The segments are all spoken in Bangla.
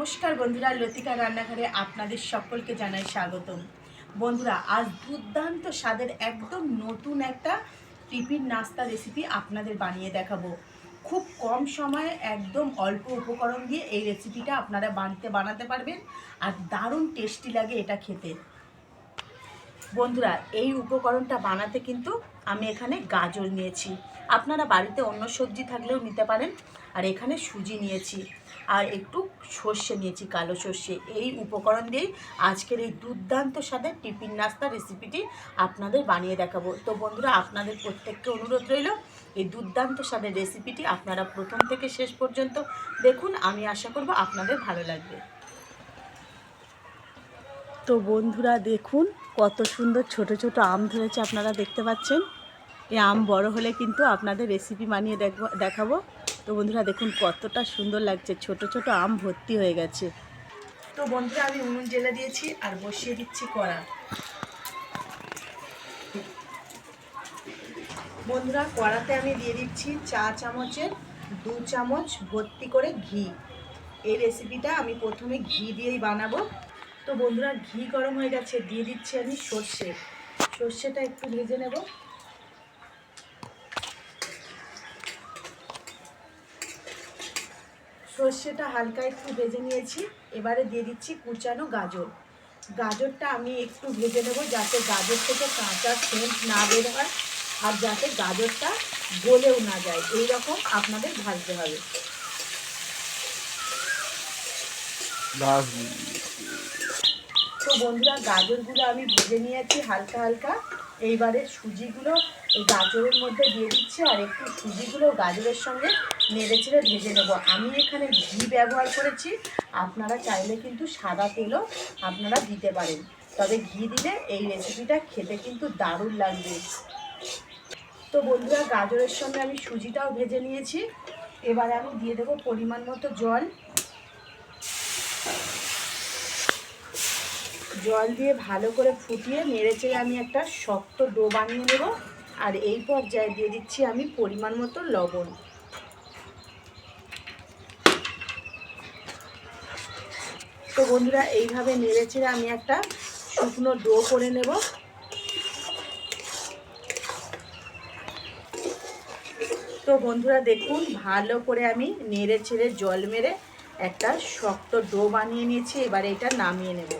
নমস্কার বন্ধুরা, লতিকা রান্নাঘরে আপনাদের সকলকে জানাই স্বাগতম। বন্ধুরা, আজ দুর্দান্ত স্বাদের একদম নতুন একটা টিফিন নাস্তা রেসিপি আপনাদের বানিয়ে দেখাবো। খুব কম সময়ে একদম অল্প উপকরণ দিয়ে এই রেসিপিটা আপনারা বাড়িতে বানাতে পারবেন আর দারুণ টেস্টি লাগে এটা খেতে। বন্ধুরা, এই উপকরণটা বানাতে কিন্তু আমি এখানে গাজর নিয়েছি। আপনারা বাড়িতে অন্য সবজি থাকলেও নিতে পারেন। আর এখানে সুজি নিয়েছি। আর একটু সর্ষে নিয়েছি, কালো সর্ষে। এই উপকরণ দিয়েই আজকের এই দুর্দান্ত স্বাদের টিফিন নাস্তা রেসিপিটি আপনাদের বানিয়ে দেখাবো। তো বন্ধুরা, আপনাদের প্রত্যেককে অনুরোধ রইল, এই দুর্দান্ত স্বাদের রেসিপিটি আপনারা প্রথম থেকে শেষ পর্যন্ত দেখুন। আমি আশা করব আপনাদের ভালো লাগবে। তো বন্ধুরা, দেখুন কত সুন্দর ছোট ছোট আম ধরেছে, আপনারা দেখতে পাচ্ছেন। এই আম বড় হলে কিন্তু আপনাদের রেসিপি বানিয়ে দেখব দেখাবো। তো বন্ধুরা দেখুন কতটা সুন্দর লাগছে। ছোট ছোট আম ভর্তি হয়ে গেছে। তো বন্ধুরা, আমি উনুন জেলে দিয়েছি আর বসিয়ে দিচ্ছি কড়া। বন্ধুরা, কড়াতে আমি দিয়ে দিচ্ছি চা চামচের দু চামচ ভর্তি করে ঘি। এই রেসিপিটা আমি প্রথমে ঘি দিয়েই বানাবো। তো বন্ধুরা, ঘি গরম হয়ে গেছে, দিয়ে দিচ্ছি আমি সর্ষে। সর্ষেটা একটু ভেজে নেব। সর্ষেটা হালকা একটু ভেজে নিয়েছি। এবারে দিয়ে দিচ্ছি কুচানো গাজর। গাজরটা আমি একটু ভেজে নেব যাতে গাজর থেকে কাঁচা সেন্ট না বের হয় আর যাতে গাজরটা গলেও না যায়। এই রকম আপনাদের ভাজতে হবে। তো বন্ধুরা গাজরগুলো আমি ভেজে নিয়েছি হালকা হালকা। এইবারে সুজিগুলো এই গাজরের মধ্যে দিয়ে দিচ্ছি আর একটু সুজিগুলো গাজরের সঙ্গে নেড়ে চেড়ে ভেজে নেব। আমি এখানে ঘি ব্যবহার করেছি। আপনারা চাইলে কিন্তু সাদা তেলও আপনারা দিতে পারেন। তবে ঘি দিলে এই রেসিপিটা খেতে কিন্তু দারুণ লাগবে। তো বন্ধুরা, গাজরের সঙ্গে আমি সুজিটাও ভেজে নিয়েছি। এবারে আমি দিয়ে দেবো পরিমাণ মতো জল। জল দিয়ে ভালো করে ফুটিয়ে নেড়েচেড়ে আমি একটা শক্ত ডো বানিয়ে নেব। আর এই পর্যায়ে দিয়ে দিচ্ছি আমি পরিমাণ মতো লবণ। তো বন্ধুরা, এইভাবে নেড়েচেড়ে আমি একটা শুকনো ডো করে নেব। তো বন্ধুরা, দেখুন, ভালো করে আমি নেড়ে ছেড়ে জল মেরে একটা শক্ত ডো বানিয়ে নিয়েছি। এবারে এটা নামিয়ে নেব।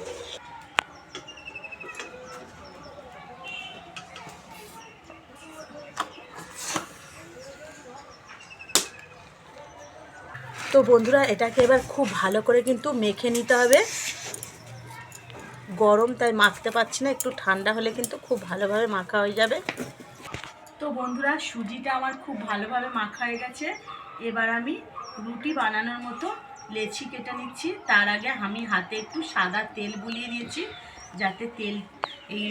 তো বন্ধুরা, এটাকে এবার খুব ভালো করে কিন্তু মেখে নিতে হবে। গরম, তাই মাখতে পারছি না, একটু ঠান্ডা হলে কিন্তু খুব ভালোভাবে মাখা হয়ে যাবে। তো বন্ধুরা, সুজিটা আমার খুব ভালোভাবে মাখা হয়ে গেছে। এবার আমি রুটি বানানোর মতো লেচি কেটে নিচ্ছি। তার আগে আমি হাতে একটু সাদা তেল বুলিয়ে দিয়েছি যাতে তেল, এই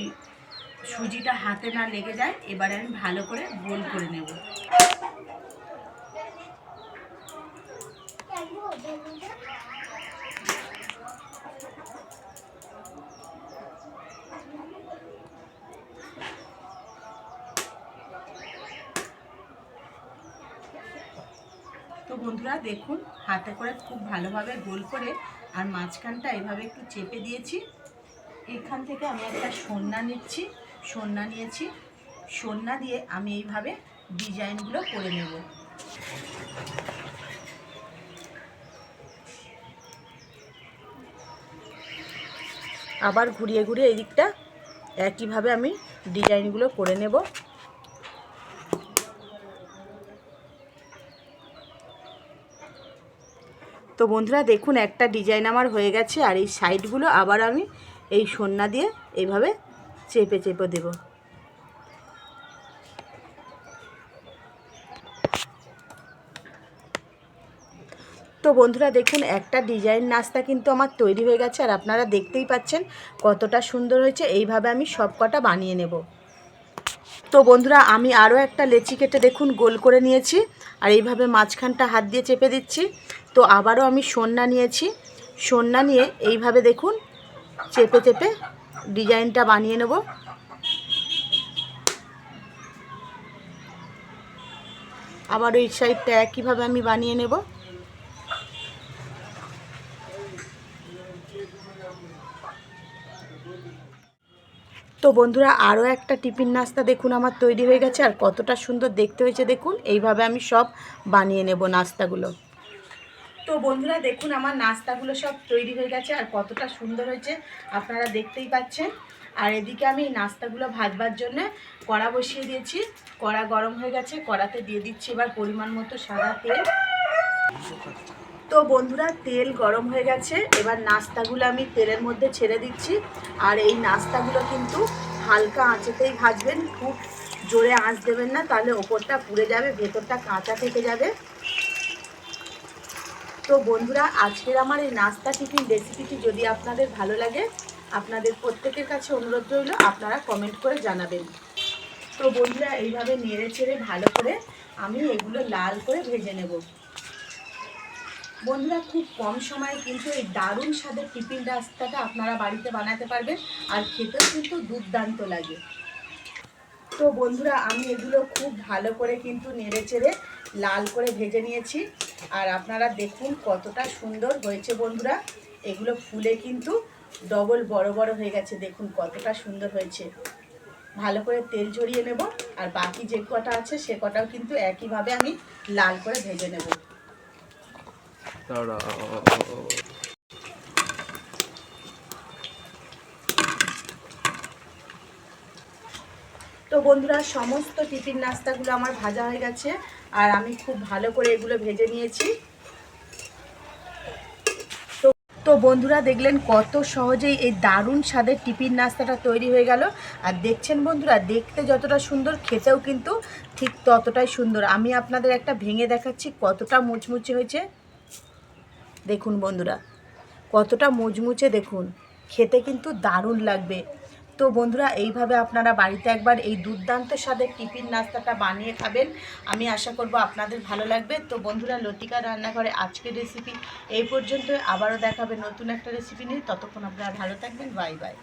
সুজিটা হাতে না লেগে যায়। এবারে আমি ভালো করে গোল করে নেব। তো বন্ধুরা দেখুন, হাতে করে খুব ভালোভাবে গোল করে আর মাঝখানটা এভাবে একটু চেপে দিয়েছি। এখান থেকে আমি একটা সন্না নিচ্ছি, সন্না নিয়েছি। সন্না দিয়ে আমি এইভাবে ডিজাইনগুলো করে নেব। আবার ঘুরিয়ে ঘুরিয়ে এই দিকটা একইভাবে আমি ডিজাইনগুলো করে নেব। তো বন্ধুরা দেখুন, একটা ডিজাইন আমার হয়ে গেছে আর এই সাইডগুলো আবার আমি এই সন্না দিয়ে এইভাবে চেপে চেপে দেব। তো বন্ধুরা দেখুন, একটা ডিজাইন নাস্তা কিন্তু আমার তৈরি হয়ে গেছে আর আপনারা দেখতেই পাচ্ছেন কতটা সুন্দর হয়েছে। এইভাবে আমি সব কটা বানিয়ে নেব। তো বন্ধুরা, আমি আরও একটা লেচি কেটে দেখুন, গোল করে নিয়েছি আর এইভাবে মাঝখানটা হাত দিয়ে চেপে দিচ্ছি। তো আবারও আমি সন্না নিয়েছি। সন্না নিয়ে এইভাবে দেখুন, চেপে চেপে ডিজাইনটা বানিয়ে নেব। আবার ওই সাইডটা একইভাবে আমি বানিয়ে নেব। তো বন্ধুরা আরও একটা টিফিন নাস্তা দেখুন আমার তৈরি হয়ে গেছে, আর কতটা সুন্দর দেখতে হয়েছে দেখুন। এইভাবে আমি সব বানিয়ে নেব নাস্তাগুলো। তো বন্ধুরা, দেখুন আমার নাস্তাগুলো সব তৈরি হয়ে গেছে, আর কতটা সুন্দর হয়েছে আপনারা দেখতেই পাচ্ছেন। আর এদিকে আমি এই নাস্তাগুলো ভাজবার জন্য কড়া বসিয়ে দিয়েছি। কড়া গরম হয়ে গেছে, কড়াতে দিয়ে দিচ্ছি এবার পরিমাণ মতো সাদা তেল। তো বন্ধুরা, তেল গরম হয়ে গেছে। এবার নাস্তাগুলো আমি তেলের মধ্যে ছেড়ে দিচ্ছি। আর এই নাস্তাগুলো কিন্তু হালকা আঁচেতেই ভাজবেন। খুব জোরে আঁচ দেবেন না, তাহলে ওপরটা পুড়ে যাবে, ভেতরটা কাঁচা থেকে যাবে। তো বন্ধুরা, আজকের আমার এই নাস্তা টিফিন রেসিপিটি যদি আপনাদের ভালো লাগে, আপনাদের প্রত্যেকের কাছে অনুরোধ রইল, আপনারা কমেন্ট করে জানাবেন। তো বন্ধুরা, এইভাবে নেড়ে চেড়ে ভালো করে আমি এগুলো লাল করে ভেজে নেব। বন্ধুরা, খুব কম সময়ে কিন্তু এই দারুণ স্বাদের টিফিন রাস্তাটা আপনারা বাড়িতে বানাতে পারবেন আর খেতেও কিন্তু দুর্দান্ত লাগে। তো বন্ধুরা, আমি এগুলো খুব ভালো করে কিন্তু নেড়ে চেড়ে লাল করে ভেজে নিয়েছি আর আপনারা দেখুন কতটা সুন্দর হয়েছে বন্ধুরা। এগুলো ফুলে কিন্তু ডবল বড় বড় হয়ে গেছে, দেখুন কতটা সুন্দর হয়েছে। ভালো করে তেল ঝরিয়ে নেব আর বাকি যে কটা আছে সে কটাও কিন্তু একইভাবে আমি লাল করে ভেজে নেব। তো বন্ধুরা, সমস্ত টিফিন নাস্তাগুলো আমার ভাজা হয়ে গেছে, আর আমি খুব ভালো করে এগুলো ভেজে নিয়েছি। তো বন্ধুরা, দেখলেন কত সহজেই এই দারুণ স্বাদের টিফিন নাস্তাটা তৈরি হয়ে গেল। আর দেখছেন বন্ধুরা, দেখতে যতটা সুন্দর, খেতেও কিন্তু ঠিক ততটাই সুন্দর। আমি আপনাদের একটা ভেঙে দেখাচ্ছি, কতটা মুচমুচে হয়েছে। দেখুন বন্ধুরা, কতটা মুচমুচে দেখুন। খেতে কিন্তু দারুণ লাগবে। তো বন্ধুরা, এইভাবে আপনারা বাড়িতে একবার এই দুর্দান্ত স্বাদের টিফিন নাস্তাটা বানিয়ে খাবেন। আমি আশা করব আপনাদের ভালো লাগবে। তো বন্ধুরা, লতিকা রান্নাঘরে আজকের রেসিপি এই পর্যন্ত আবারও দেখাবে নতুন একটা রেসিপি নিয়ে। ততক্ষণ আপনারা ভালো থাকবেন। Bye bye.